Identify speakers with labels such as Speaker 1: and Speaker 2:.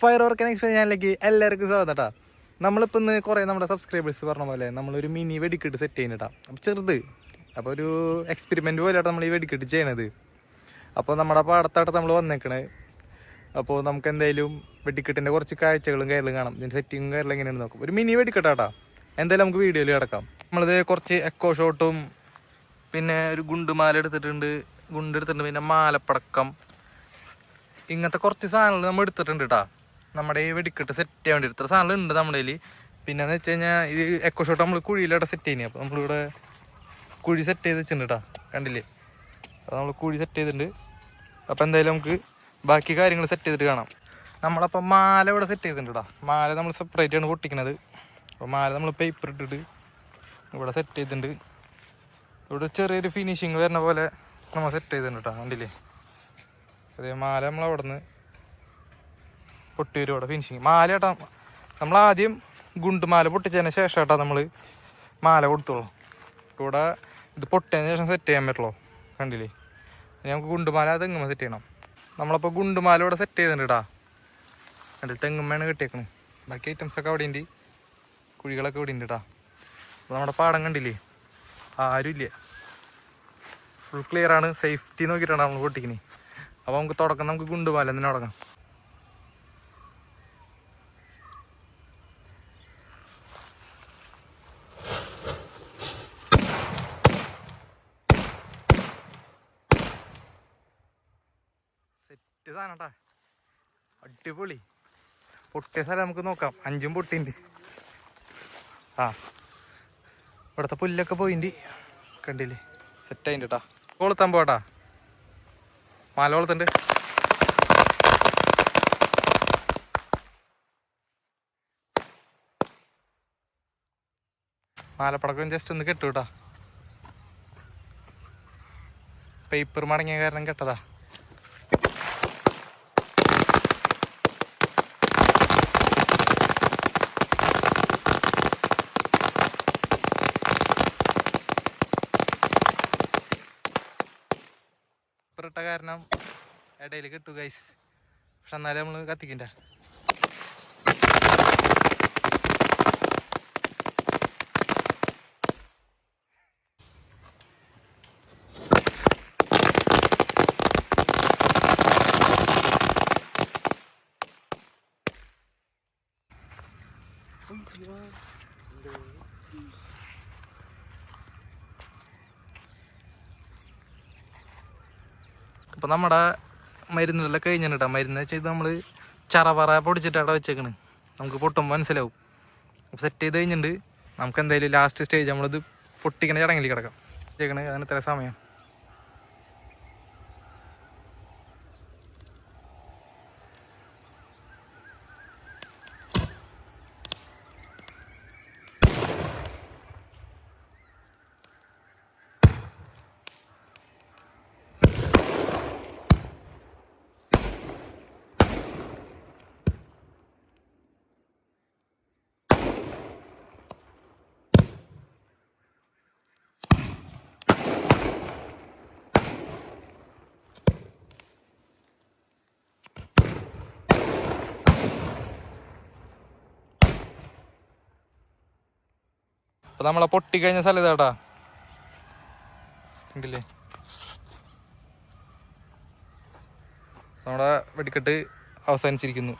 Speaker 1: Fire work experience ചാനലിലേക്ക് എല്ലാവർക്കും സ്വാഗതം കേട്ടോ നമ്മളിപ്പോൾ ഇന്ന് കുറേ നമ്മുടെ സബ്സ്ക്രൈബേഴ്സ് പറഞ്ഞ പോലെ നമ്മളൊരു മിനി വെടിക്കെട്ട് സെറ്റ് ചെയ്യുന്നുണ്ടാ അപ്പോൾ ചെറുത്. അപ്പോൾ ഒരു എക്സ്പെരിമെന്റ് പോലെയാണ് നമ്മൾ ഈ വെടിക്കെട്ട് ചെയ്യണത്. അപ്പോൾ നമ്മുടെ പാടത്തായിട്ട് നമ്മൾ വന്നേക്കണേ. അപ്പോൾ നമുക്ക് എന്തായാലും വെടിക്കെട്ടിന്റെ കുറച്ച് കാഴ്ചകളും കാര്യങ്ങളും കാണാം. ഇതിന്റെ സെറ്റിങ്ങും കാര്യങ്ങളും എങ്ങനെയാണ് നോക്കാം. ഒരു മിനി വെടിക്കെട്ടാട്ടാ എന്തായാലും നമുക്ക് വീഡിയോയിൽ കിടക്കാം. നമ്മളിത് കുറച്ച് എക്കോ ഷോട്ടും പിന്നെ ഒരു ഗുണ്ടുമാല എടുത്തിട്ടുണ്ട്. ഗുണ്ട് എടുത്തിട്ടുണ്ട്. പിന്നെ മാലപ്പടക്കം. ഇങ്ങനത്തെ കുറച്ച് സാധനങ്ങൾ നമ്മൾ എടുത്തിട്ടുണ്ട് കേട്ടാ നമ്മുടെ ഈ വെടിക്കെട്ട് സെറ്റ് ചെയ്യാൻ വേണ്ടി ഇത്ര സാധനങ്ങൾ ഉണ്ട് നമ്മുടെ കയ്യിൽ പിന്നെ എന്ന് വെച്ച് കഴിഞ്ഞാൽ ഇത് എക്കോ ഷോട്ട് നമ്മൾ കുഴിയിലവിടെ സെറ്റ് ചെയ്യുന്നത് അപ്പോൾ നമ്മളിവിടെ കുഴി സെറ്റ് ചെയ്ത് വെച്ചിട്ടുണ്ട് കേട്ടാ കണ്ടില്ലേ? അപ്പോൾ നമ്മൾ കുഴി സെറ്റ് ചെയ്തിട്ടുണ്ട്. അപ്പോൾ എന്തായാലും നമുക്ക് ബാക്കി കാര്യങ്ങൾ സെറ്റ് ചെയ്തിട്ട് കാണാം. നമ്മളപ്പോൾ മാല ഇവിടെ സെറ്റ് ചെയ്തിട്ടുണ്ട് കേട്ടോ മാല നമ്മൾ സെപ്പറേറ്റ് ആണ് പൊട്ടിക്കണത്. അപ്പോൾ മാല നമ്മൾ പേപ്പർ ഇട്ടിട്ട് ഇവിടെ സെറ്റ് ചെയ്തിട്ടുണ്ട്. ഇവിടെ ചെറിയൊരു ഫിനിഷിങ് വരുന്ന പോലെ നമ്മൾ സെറ്റ് ചെയ്തിട്ടുണ്ട് കേട്ടോ കണ്ടില്ലേ? അതേ മാല നമ്മൾ അവിടെ നിന്ന് പൊട്ടി വരും അവിടെ ഫിനിഷിങ് മാല കേട്ടോ. നമ്മൾ ആദ്യം ഗുണ്ടുമാല പൊട്ടിച്ചതിന് ശേഷം ഇട്ടാ നമ്മൾ മാല കൊടുത്തോളൂ ഇവിടെ ഇത് പൊട്ടിയതിന് ശേഷം സെറ്റ് ചെയ്യാൻ പറ്റുള്ളൂ കണ്ടില്ലേ? നമുക്ക് ഗുണ്ടുമാല തെങ്ങുമ്മ സെറ്റ് ചെയ്യണം. നമ്മളപ്പോൾ ഗുണ്ടുമാല ഇവിടെ സെറ്റ് ചെയ്തിട്ടുണ്ട് കേട്ടാ കണ്ടിട്ട് തെങ്ങുമ്മയാണ് കെട്ടിയേക്കണ്. ബാക്കി ഐറ്റംസ് ഒക്കെ അവിടെ ഉണ്ട് കുഴികളൊക്കെ ഇവിടെ ഉണ്ട് കേട്ടാ അപ്പോൾ നമ്മുടെ പാടം കണ്ടില്ലേ? ആരുമില്ല. ഫുൾ ക്ലിയർ ആണ്. സേഫ്റ്റി നോക്കിയിട്ടാണ് നമ്മൾ പൊട്ടിക്കുന്നത് അപ്പോൾ നമുക്ക് തുടക്കം നമുക്ക് ഗുണ്ടുമാല തന്നെ തുടങ്ങാം. സെറ്റ് സാധനം കേട്ടാ അടിപൊളി. പൊട്ടിയ സ്ഥലം നമുക്ക് നോക്കാം. അഞ്ചും പൊട്ടിണ്ട് ആ. ഇവിടുത്തെ പുല്ലൊക്കെ പോയിണ്ട്. കണ്ടില്ലേ? സെറ്റ് ആയിണ്ട് കേട്ടാ കൊളുത്താൻ പോട്ടാ മാല കൊളുത്തുണ്ട്. മാലപ്പടക്കം ജസ്റ്റ് ഒന്ന് കെട്ടു കേട്ടാ പേപ്പർ മടങ്ങിയ കാരണം കെട്ടതാ. പേപ്പർ ഇട്ട കാരണം ഇടയിൽ കിട്ടു ഗൈസ് പക്ഷെ എന്നാലും നമ്മൾ കത്തിക്കണ്ട. അപ്പൊ നമ്മുടെ മരുന്നുകളെല്ലാം കഴിഞ്ഞിട്ടാ മരുന്ന് വെച്ചാൽ നമ്മൾ ചറപറ പൊടിച്ചിട്ട് അവിടെ വെച്ചേക്കണ്. നമുക്ക് പൊട്ടുമ്പോൾ മനസ്സിലാവും. അപ്പൊ സെറ്റ് ചെയ്ത് കഴിഞ്ഞിട്ടുണ്ട് നമുക്ക് എന്തായാലും ലാസ്റ്റ് സ്റ്റേജ് നമ്മളിത് പൊട്ടിക്കണ ചടങ്ങിൽ കിടക്കാം. വെച്ചേക്കണേ. അതിന് ഇത്ര സമയം. അപ്പൊ നമ്മളെ പൊട്ടിക്കഴിഞ്ഞ സ്ഥലം ഇതാട്ടാ ഉണ്ടല്ലേ നമ്മുടെ വെടിക്കെട്ട് അവസാനിച്ചിരിക്കുന്നു.